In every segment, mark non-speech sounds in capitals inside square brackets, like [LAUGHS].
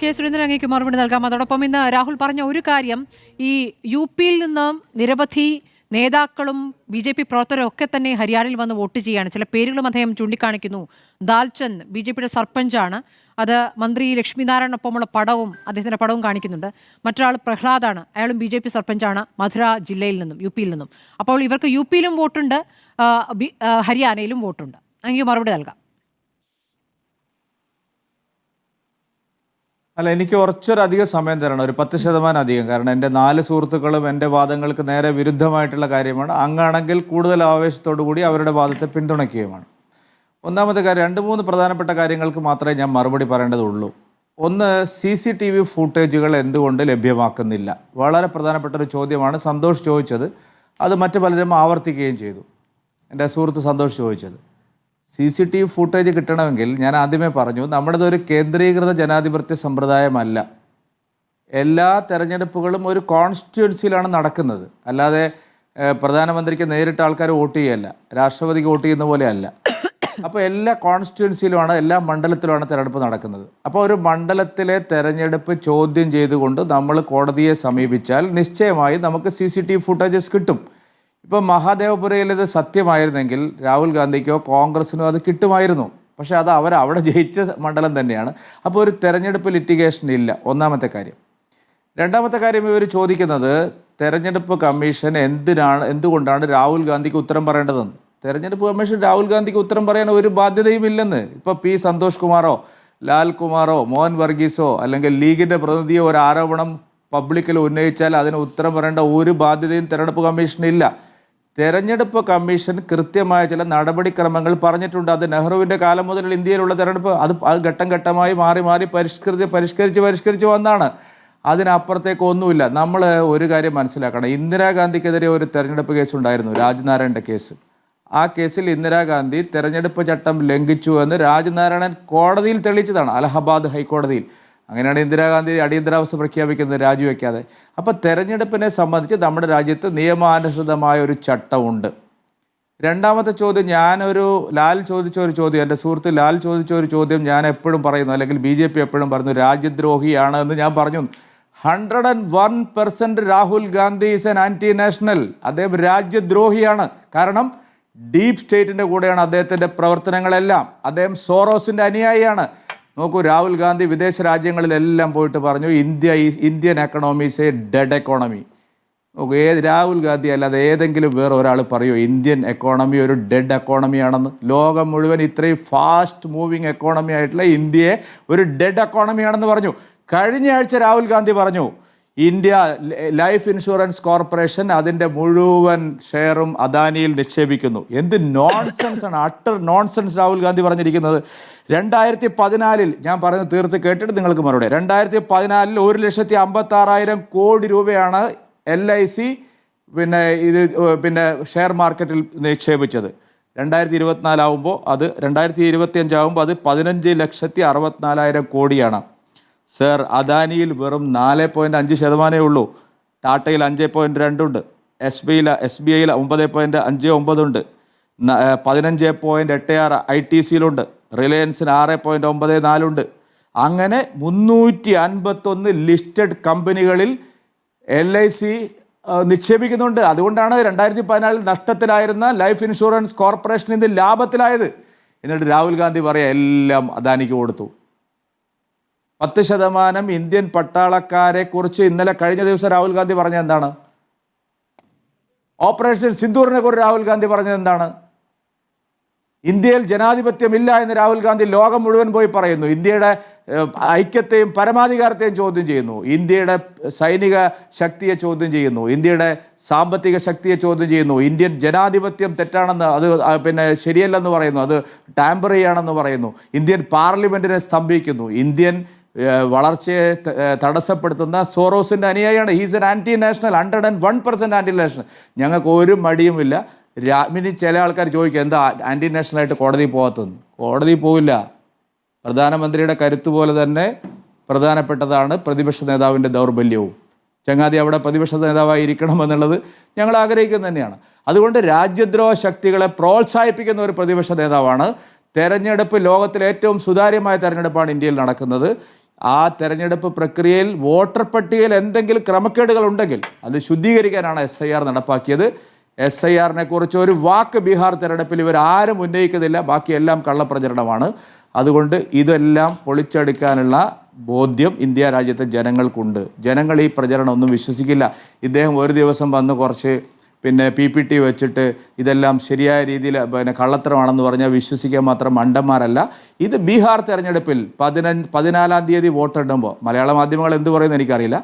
K Surendran അങ്ങേക്ക് മറുപടി നൽകാം. അതോടൊപ്പം ഇന്ന് രാഹുൽ പറഞ്ഞ ഒരു കാര്യം ഈ യു പിയിൽ നിന്ന് നിരവധി നേതാക്കളും ബി ജെ പി പ്രവർത്തകരും ഒക്കെ തന്നെ ഹരിയാനയിൽ വന്ന് വോട്ട് ചെയ്യുകയാണ്. ചില പേരുകളും അദ്ദേഹം ചൂണ്ടിക്കാണിക്കുന്നു. ദാൽചന്ദ് ബി ജെ പിയുടെ സർപ്പഞ്ചാണ് അത് മന്ത്രി ലക്ഷ്മിനാരായണൊപ്പമുള്ള പടവും അദ്ദേഹത്തിന്റെ പടവും കാണിക്കുന്നുണ്ട്. മറ്റൊരാൾ പ്രഹ്ലാദാണ്. അയാളും ബി ജെ പി സർപ്പഞ്ചാണ് മധുര ജില്ലയിൽ നിന്നും യു പിയിൽ നിന്നും. അപ്പോൾ ഇവർക്ക് യു പിയിലും വോട്ടുണ്ട് ഹരിയാനയിലും വോട്ടുണ്ട്. അങ്ങനെ മറുപടി നൽകാം. അല്ല എനിക്ക് കുറച്ചൊരധികം സമയം തരണം. ഒരു പത്ത് ശതമാനം അധികം. കാരണം എന്റെ നാല് സുഹൃത്തുക്കളും എന്റെ വാദങ്ങൾക്ക് നേരെ വിരുദ്ധമായിട്ടുള്ള കാര്യമാണ്. അങ്ങാണെങ്കിൽ കൂടുതൽ ആവേശത്തോടു കൂടി അവരുടെ വാദത്തെ പിന്തുണയ്ക്കുകയുമാണ്. ഒന്നാമത്തെ കാര്യം രണ്ട് മൂന്ന് പ്രധാനപ്പെട്ട കാര്യങ്ങൾക്ക് മാത്രമേ ഞാൻ മറുപടി പറയേണ്ടതുള്ളൂ. ഒന്ന് സി സി ടി വി ഫൂട്ടേജുകൾ എന്തുകൊണ്ട് ലഭ്യമാക്കുന്നില്ല? വളരെ പ്രധാനപ്പെട്ട ഒരു ചോദ്യമാണ്. സന്തോഷ് ചോദിച്ചത്. അത് മറ്റു പലരും ആവർത്തിക്കുകയും ചെയ്തു. എന്റെ സുഹൃത്ത് സന്തോഷ് ചോദിച്ചത്. C C T V footage കിട്ടണമെങ്കിൽ ഞാൻ ആദ്യമേ പറഞ്ഞു നമ്മുടേത് ഒരു കേന്ദ്രീകൃത ജനാധിപത്യ സമ്പ്രദായമല്ല. എല്ലാ തെരഞ്ഞെടുപ്പുകളും ഒരു കോൺസ്റ്റിറ്റ്യുവൻസിയിലാണ് നടക്കുന്നത്. അല്ലാതെ പ്രധാനമന്ത്രിക്ക് നേരിട്ട് ആൾക്കാർ വോട്ട് ചെയ്യല്ല. രാഷ്ട്രപതിക്ക് വോട്ട് ചെയ്യുന്ന പോലെ അല്ല അപ്പോൾ എല്ലാ കോൺസ്റ്റിറ്റ്യുവൻസിയിലുമാണ് എല്ലാ മണ്ഡലത്തിലുമാണ് തെരഞ്ഞെടുപ്പ് നടക്കുന്നത്. അപ്പോൾ ഒരു മണ്ഡലത്തിലെ തെരഞ്ഞെടുപ്പ് ചോദ്യം ചെയ്തുകൊണ്ട് നമ്മൾ കോടതിയെ സമീപിച്ചാൽ നിശ്ചയമായും നമുക്ക് C C T V footages കിട്ടും. ഇപ്പം മഹാദേവപുരയിൽ ഇത് സത്യമായിരുന്നെങ്കിൽ രാഹുൽ ഗാന്ധിക്കോ കോൺഗ്രസിനോ അത് കിട്ടുമായിരുന്നു. പക്ഷേ അത് അവർ ജയിച്ച മണ്ഡലം തന്നെയാണ്. അപ്പോൾ ഒരു തെരഞ്ഞെടുപ്പ് ലിറ്റിഗേഷൻ ഇല്ല. ഒന്നാമത്തെ കാര്യം. രണ്ടാമത്തെ കാര്യം ഇവർ ചോദിക്കുന്നത് തെരഞ്ഞെടുപ്പ് കമ്മീഷൻ എന്തിനാണ് എന്തുകൊണ്ടാണ് രാഹുൽ ഗാന്ധിക്ക് ഉത്തരം പറയേണ്ടതെന്ന്? തെരഞ്ഞെടുപ്പ് കമ്മീഷൻ രാഹുൽ ഗാന്ധിക്ക് ഉത്തരം പറയാൻ ഒരു ബാധ്യതയും ഇല്ലെന്ന്. ഇപ്പോൾ പി സന്തോഷ് കുമാറോ ലാൽ കുമാറോ മോഹൻ വർഗീസോ അല്ലെങ്കിൽ ലീഗിന്റെ പ്രതിനിധിയോ ഒരു ആരോപണം പബ്ലിക്കിൽ ഉന്നയിച്ചാൽ അതിന് ഉത്തരം പറയേണ്ട ഒരു ബാധ്യതയും തെരഞ്ഞെടുപ്പ് കമ്മീഷനില്ല. തെരഞ്ഞെടുപ്പ് കമ്മീഷൻ കൃത്യമായ ചില നടപടിക്രമങ്ങൾ പറഞ്ഞിട്ടുണ്ട്. അത് നെഹ്റുവിന്റെ കാലം മുതൽ ഇന്ത്യയിലുള്ള തെരഞ്ഞെടുപ്പ് അത് അത് ഘട്ടം ഘട്ടമായി മാറി മാറി പരിഷ്കൃതി പരിഷ്കരിച്ച് പരിഷ്കരിച്ച് വന്നാണ്. അതിനപ്പുറത്തേക്ക് ഒന്നുമില്ല. നമ്മൾ ഒരു കാര്യം മനസ്സിലാക്കണം. ഇന്ദിരാഗാന്ധിക്കെതിരെ ഒരു തെരഞ്ഞെടുപ്പ് കേസ് ഉണ്ടായിരുന്നു രാജ്നാരായണന്റെ കേസ്. ആ കേസിൽ ഇന്ദിരാഗാന്ധി തെരഞ്ഞെടുപ്പ് ചട്ടം ലംഘിച്ചു എന്ന് രാജ്നാരായണൻ കോടതിയിൽ തെളിയിച്ചതാണ് അലഹബാദ് ഹൈക്കോടതിയിൽ. അങ്ങനെയാണ് ഇന്ദിരാഗാന്ധി അടിയന്തരാവസ്ഥ പ്രഖ്യാപിക്കുന്നത് രാജിവെക്കാതെ. അപ്പോൾ തെരഞ്ഞെടുപ്പിനെ സംബന്ധിച്ച് നമ്മുടെ രാജ്യത്ത് നിയമാനുസൃതമായ ഒരു ചട്ടമുണ്ട്. രണ്ടാമത്തെ ചോദ്യം ഞാനൊരു ലാൽ ചോദിച്ച ഒരു ചോദ്യം എന്റെ സുഹൃത്ത് ലാൽ ചോദിച്ച ഒരു ചോദ്യം ഞാൻ എപ്പോഴും പറയുന്നു അല്ലെങ്കിൽ ബി ജെ പി എപ്പോഴും പറയുന്നു രാജ്യദ്രോഹിയാണ് എന്ന് ഞാൻ പറഞ്ഞു. Hundred and one percent Rahul Gandhi is an anti national അദ്ദേഹം രാജ്യദ്രോഹിയാണ്. കാരണം ഡീപ് സ്റ്റേറ്റിന്റെ കൂടെയാണ് അദ്ദേഹത്തിന്റെ പ്രവർത്തനങ്ങളെല്ലാം. അദ്ദേഹം സോറോസിന്റെ അനുയായിയാണ്. നോക്കൂ രാഹുൽ ഗാന്ധി വിദേശ രാജ്യങ്ങളിലെല്ലാം പോയിട്ട് പറഞ്ഞു India Indian economy is a dead economy നോക്കൂ ഏത് രാഹുൽ ഗാന്ധി അല്ലാതെ ഏതെങ്കിലും വേറെ ഒരാൾ പറയോ ഇന്ത്യൻ എക്കോണമി ഒരു ഡെഡ് എക്കോണമിയാണെന്ന് ലോകം മുഴുവൻ ഇത്രയും ഫാസ്റ്റ് മൂവിങ് എക്കോണമി ആയിട്ടുള്ള ഇന്ത്യയെ ഒരു ഡെഡ് എക്കോണമിയാണെന്ന് പറഞ്ഞു. കഴിഞ്ഞ ആഴ്ച രാഹുൽ ഗാന്ധി പറഞ്ഞു ഇന്ത്യ ലൈഫ് ഇൻഷുറൻസ് കോർപ്പറേഷൻ അതിന്റെ മുഴുവൻ ഷെയറും അദാനിയിൽ നിക്ഷേപിക്കുന്നു. എന്ത് നോൺസെൻസ് ആണ്. അട്ടർ നോൺസെൻസ് രാഹുൽ ഗാന്ധി പറഞ്ഞിരിക്കുന്നത്. രണ്ടായിരത്തി പതിനാലിൽ ഞാൻ പറയുന്നത് തീർത്ത് കേട്ടിട്ട് നിങ്ങൾക്ക് മറുപടി രണ്ടായിരത്തി പതിനാലിൽ ഒരു ലക്ഷത്തി അമ്പത്തി ആറായിരം കോടി രൂപയാണ് എൽ ഐ സി പിന്നെ ഇത് പിന്നെ ഷെയർ മാർക്കറ്റിൽ നിക്ഷേപിച്ചത്. രണ്ടായിരത്തി ഇരുപത്തിനാലാവുമ്പോൾ അത് രണ്ടായിരത്തി ഇരുപത്തി അഞ്ചാവുമ്പോൾ അത് പതിനഞ്ച് ലക്ഷത്തി അറുപത്തിനാലായിരം കോടിയാണ്. സർ അദാനിയിൽ വെറും നാല് പോയിന്റ് അഞ്ച് ശതമാനമേ ഉള്ളൂ. ടാറ്റയിൽ അഞ്ച് പോയിന്റ് രണ്ടുണ്ട് എസ് ബിയിൽ എസ് ബി ഐയിൽ ഒമ്പത് പോയിന്റ് അഞ്ച് ഒമ്പതുണ്ട് പതിനഞ്ച് പോയിന്റ് എട്ട് ആറ് ഐ ടി സിയിലുണ്ട്. റിലയൻസിന് ആറ് പോയിന്റ് ഒമ്പത് നാലുണ്ട് അങ്ങനെ മുന്നൂറ്റി അൻപത്തൊന്ന് ലിസ്റ്റഡ് കമ്പനികളിൽ എൽ ഐ സി നിക്ഷേപിക്കുന്നുണ്ട്. അതുകൊണ്ടാണ് രണ്ടായിരത്തി പതിനാലിൽ നഷ്ടത്തിലായിരുന്ന ലൈഫ് ഇൻഷുറൻസ് കോർപ്പറേഷൻ ഇന്ന് ലാഭത്തിലായത്. എന്നിട്ട് രാഹുൽ ഗാന്ധി പറയാം എല്ലാം അദാനിക്ക് കൊടുത്തു. പത്ത് ശതമാനം ഇന്ത്യൻ പട്ടാളക്കാരെ കുറിച്ച് ഇന്നലെ കഴിഞ്ഞ ദിവസം രാഹുൽ ഗാന്ധി പറഞ്ഞത് എന്താണ്? ഓപ്പറേഷൻ സിന്ദൂറിനെ കുറിച്ച് രാഹുൽ ഗാന്ധി പറഞ്ഞത് എന്താണ്? ഇന്ത്യയിൽ ജനാധിപത്യമില്ല എന്ന് രാഹുൽ ഗാന്ധി ലോകം മുഴുവൻ പോയി പറയുന്നു. ഇന്ത്യയുടെ ഐക്യത്തെയും പരമാധികാരത്തെയും ചോദ്യം ചെയ്യുന്നു. ഇന്ത്യയുടെ സൈനിക ശക്തിയെ ചോദ്യം ചെയ്യുന്നു. ഇന്ത്യയുടെ സാമ്പത്തിക ശക്തിയെ ചോദ്യം ചെയ്യുന്നു. ഇന്ത്യൻ ജനാധിപത്യം തെറ്റാണെന്ന് അത് പിന്നെ ശരിയല്ലെന്ന് പറയുന്നു. അത് ടാമ്പറിയാണെന്ന് പറയുന്നു. ഇന്ത്യൻ പാർലമെന്റിനെ സ്തംഭിക്കുന്നു. ഇന്ത്യൻ വളർച്ചയെ തടസ്സപ്പെടുത്തുന്ന സോറോസിന്റെ അനുയായിയാണ്. He's an anti national hundred and one percent anti national ഞങ്ങൾക്ക് ഒരു മടിയുമില്ല രാ ഇനി ചില ആൾക്കാർ ചോദിക്കും എന്താ ആന്റി നാഷണലായിട്ട് കോടതി പോകാത്തതെന്ന് കോടതി പോവില്ല. പ്രധാനമന്ത്രിയുടെ കരുത്ത് പോലെ തന്നെ പ്രധാനപ്പെട്ടതാണ് പ്രതിപക്ഷ നേതാവിന്റെ ദൗർബല്യവും. ചങ്ങാതി അവിടെ പ്രതിപക്ഷ നേതാവായി ഇരിക്കണം എന്നുള്ളത് ഞങ്ങൾ ആഗ്രഹിക്കുന്നത് തന്നെയാണ്. അതുകൊണ്ട് രാജ്യദ്രോഹ ശക്തികളെ പ്രോത്സാഹിപ്പിക്കുന്ന ഒരു പ്രതിപക്ഷ നേതാവാണ്. തെരഞ്ഞെടുപ്പ് ലോകത്തിലെ ഏറ്റവും സുതാര്യമായ തെരഞ്ഞെടുപ്പാണ് ഇന്ത്യയിൽ നടക്കുന്നത്. ആ തെരഞ്ഞെടുപ്പ് പ്രക്രിയയിൽ വോട്ടർ പട്ടികയിൽ എന്തെങ്കിലും ക്രമക്കേടുകൾ ഉണ്ടെങ്കിൽ അത് ശുദ്ധീകരിക്കാനാണ് എസ് ഐ ആർ നടപ്പാക്കിയത്. എസ് ഐ ആറിനെ കുറിച്ച് ഒരു വാക്ക് ബീഹാർ തെരഞ്ഞെടുപ്പിൽ ഇവർ ആരും ഉന്നയിക്കുന്നില്ല. ബാക്കിയെല്ലാം കള്ളപ്രചരണമാണ്. അതുകൊണ്ട് ഇതെല്ലാം പൊളിച്ചെടുക്കാനുള്ള ബോധ്യം ഇന്ത്യ രാജ്യത്തെ ജനങ്ങൾക്കുണ്ട്. ജനങ്ങൾ ഈ പ്രചരണം ഒന്നും വിശ്വസിക്കില്ല. ഇദ്ദേഹം ഒരു ദിവസം വന്ന് കുറച്ച് പിന്നെ പി പി ടി വെച്ചിട്ട് ഇതെല്ലാം ശരിയായ രീതിയിൽ പിന്നെ കള്ളത്തരമാണെന്ന് പറഞ്ഞാൽ വിശ്വസിക്കാൻ മാത്രം മണ്ടന്മാരല്ല. ഇത് ബീഹാർ തെരഞ്ഞെടുപ്പിൽ പതിനഞ്ച് പതിനാലാം തീയതി വോട്ടെണ്ണുമ്പോൾ മലയാള മാധ്യമങ്ങൾ എന്ത് പറയുന്നത് എനിക്കറിയില്ല.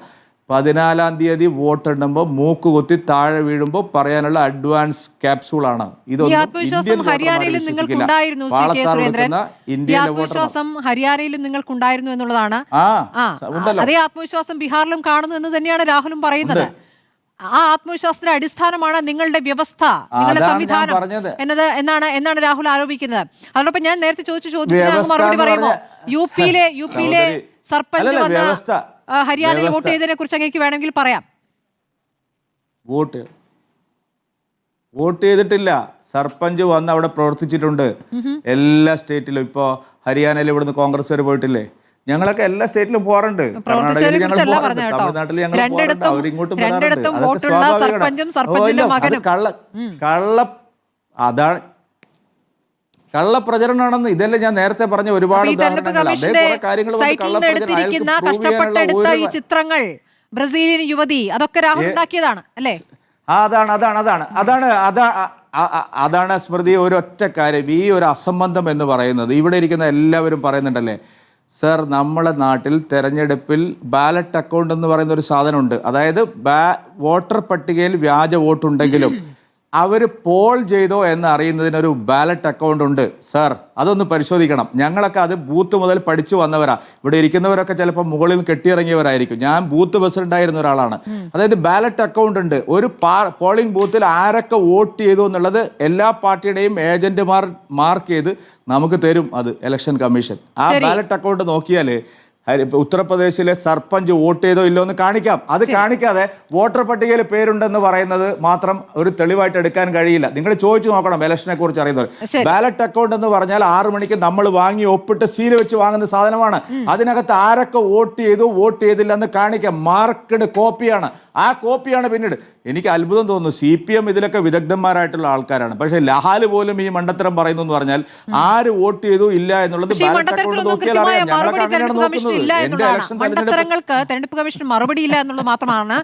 പതിനാലാം തീയതി വോട്ടെണ്ണുമ്പോൾ മൂക്ക് കുത്തി താഴെ വീഴുമ്പോൾ പറയാനുള്ള അഡ്വാൻസ് ക്യാപ്സൂളാണ് ഇതൊന്നും ഹരിയാനയിലും. നിങ്ങൾക്കുണ്ടായിരുന്നു ആത്മവിശ്വാസം ഹരിയാനയിലും നിങ്ങൾക്കുണ്ടായിരുന്നു എന്നുള്ളതാണ്. അതേ ആത്മവിശ്വാസം ബീഹാറിലും കാണുന്നു എന്ന് തന്നെയാണ് രാഹുലും പറയുന്നത്. ആ ആത്മവിശ്വാസത്തിന്റെ അടിസ്ഥാനമാണ് നിങ്ങളുടെ വ്യവസ്ഥ നിങ്ങളുടെ സംവിധാനം. എന്നത് എന്നാണ് എന്നാണ് രാഹുൽ ആരോപിക്കുന്നത്. അതോടൊപ്പം ഞാൻ നേരത്തെ ചോദിച്ചു ചോദ്യത്തിന് മറുപടി പറയുമോ? [LAUGHS] യു പിയിലെ യു പിയിലെ സർപഞ്ച് വന്ന ഹരിയാനയിൽ വോട്ട്. ചെയ്തതിനെ കുറിച്ച് അങ്ങേക്ക് വേണമെങ്കിൽ പറയാം. വോട്ട്. വോട്ട് ചെയ്തിട്ടില്ല. സർപഞ്ച് വന്ന് അവിടെ പ്രവർത്തിച്ചിട്ടുണ്ട്. എല്ലാ സ്റ്റേറ്റിലും. ഇപ്പോൾ ഹരിയാനയിൽ ഇവിടുന്ന് കോൺഗ്രസ്സുകാർ പോയിട്ടില്ലേ? ഞങ്ങളൊക്കെ എല്ലാ സ്റ്റേറ്റിലും പോകാറുണ്ട്. കർണാടകയിൽ ഞങ്ങൾ പോകാറുണ്ട്. തമിഴ്നാട്ടിൽ ഞങ്ങൾ പോകാറുണ്ട്. അവരിങ്ങോട്ടും വരാറുണ്ട്. അതൊക്കെ സ്വാഭാവികമാണ്. കള്ള കള്ള അതാണ്. കള്ളപ്രചരണമാണെന്ന് ഇതല്ലേ ഞാൻ നേരത്തെ പറഞ്ഞ ഒരുപാട് ഉദാഹരണങ്ങൾ. കഷ്ടപ്പെട്ടെടുത്ത ഈ ചിത്രങ്ങൾ ബ്രസീലിയൻ യുവതി അതൊക്കെ രാഹുൽ ഉണ്ടാക്കിയതാണ് അല്ലേ? അതാണ് അതാണ് അതാണ്. അതാണ് അതാ അതാണ് സ്മൃതി ഒരൊറ്റ കാര്യം. ഈ ഒരു അസംബന്ധം എന്ന് പറയുന്നത് ഇവിടെ ഇരിക്കുന്ന എല്ലാവരും പറയുന്നുണ്ടല്ലേ? സർ നമ്മളെ നാട്ടിൽ തെരഞ്ഞെടുപ്പിൽ ബാലറ്റ് അക്കൗണ്ട് എന്ന് പറയുന്ന ഒരു സാധനമുണ്ട്. അതായത് വോട്ടർ പട്ടികയിൽ വ്യാജ വോട്ടുണ്ടെങ്കിലും [LAUGHS] അവർ പോൾ ചെയ്തോ എന്ന് അറിയുന്നതിനൊരു ബാലറ്റ് അക്കൗണ്ട് ഉണ്ട്. സാർ അതൊന്ന് പരിശോധിക്കണം. ഞങ്ങളൊക്കെ അത് ബൂത്ത് മുതൽ പഠിച്ചു വന്നവരാ. ഇവിടെ ഇരിക്കുന്നവരൊക്കെ ചിലപ്പോൾ മുകളിൽ കെട്ടിയിറങ്ങിയവരായിരിക്കും. ഞാൻ ബൂത്ത് പ്രസിഡന്റ് ആയിരുന്ന ഒരാളാണ്. അതായത് ബാലറ്റ് അക്കൗണ്ട് ഉണ്ട്. ഒരു പോളിംഗ് ബൂത്തിൽ ആരൊക്കെ വോട്ട് ചെയ്തു എന്നുള്ളത് എല്ലാ പാർട്ടിയുടെയും ഏജന്റുമാർ മാർക്ക് ചെയ്ത് നമുക്ക് തരും അത് ഇലക്ഷൻ കമ്മീഷൻ ആ ബാലറ്റ് അക്കൗണ്ട് നോക്കിയാൽ ഉത്തർപ്രദേശിലെ സർപഞ്ച് വോട്ട് ചെയ്തോ ഇല്ലോ എന്ന് കാണിക്കാം. അത് കാണിക്കാതെ വോട്ടർ പട്ടികയിൽ പേരുണ്ടെന്ന് പറയുന്നത് മാത്രം ഒരു തെളിവായിട്ട് എടുക്കാൻ കഴിയില്ല. നിങ്ങൾ ചോദിച്ചു നോക്കണം ഇലക്ഷനെ കുറിച്ച് അറിയുന്നത് ബാലറ്റ് അക്കൗണ്ട് എന്ന് പറഞ്ഞാൽ ആറു മണിക്ക് നമ്മൾ വാങ്ങി ഒപ്പിട്ട് സീൽ വെച്ച് വാങ്ങുന്ന സാധനമാണ്. അതിനകത്ത് ആരൊക്കെ വോട്ട് ചെയ്തു വോട്ട് ചെയ്തില്ല എന്ന് കാണിക്കാം. മാർക്കഡ് കോപ്പിയാണ്. ആ കോപ്പിയാണ് പിന്നീട്. എനിക്ക് അത്ഭുതം തോന്നുന്നു. സി പി എം ഇതിലൊക്കെ വിദഗ്ധന്മാരായിട്ടുള്ള ആൾക്കാരാണ്. പക്ഷേ ലഹാൽ പോലും ഈ മണ്ടത്തരം പറയുന്നു എന്ന് പറഞ്ഞാൽ ആര് വോട്ട് ചെയ്തു ഇല്ല എന്നുള്ളത് ബാലറ്റ് അക്കൗണ്ട് നോക്കിയാൽ അറിയാം ഞങ്ങളൊക്കെ അങ്ങനെയാണ് നോക്കുന്നത് ഇല്ല എന്നുള്ളതാണ്. മണ്ടത്തരങ്ങൾക്ക് തെരഞ്ഞെടുപ്പ് കമ്മീഷൻ മറുപടി ഇല്ല എന്നുള്ളത് മാത്രമാണ്?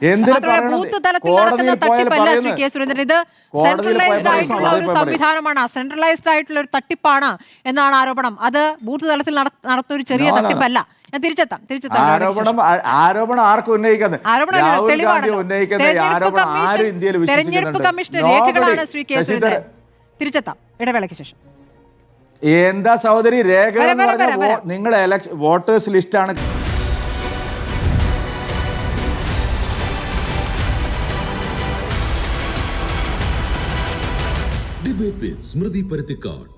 ബൂത്ത് തലത്തിൽ നടക്കുന്ന തട്ടിപ്പല്ല ശ്രീ. കെ സുരേന്ദ്രൻ. ഇത് സെൻട്രലൈസ്ഡ് ആയിട്ടുള്ള ഒരു. സംവിധാനമാണ്. സെൻട്രലൈസ്ഡ് ആയിട്ടുള്ള ഒരു തട്ടിപ്പാണ് എന്നാണ് ആരോപണം. അത് ബൂത്ത് തലത്തിൽ നട- നടത്തുന്ന ഒരു ചെറിയ. തട്ടിപ്പല്ല. ഞാൻ തിരിച്ചെത്താം തിരിച്ചെത്താം. ആരോപണം ആരോപണം ആർക്കും ഉന്നയിക്കുന്നത് തെരഞ്ഞെടുപ്പ് കമ്മീഷന്റെ രേഖകളാണ് ശ്രീ കെ ശശി സുരേന്ദ്രൻ. തിരിച്ചെത്താം. ഇടവേളയ്ക്ക് ശേഷം. എന്താ സഹോദരി? രേഖ നിങ്ങൾ വോട്ടേഴ്സ് ലിസ്റ്റാണ് ഡിബേറ്റ് സ്മൃതി പരുത്തിക്കാട്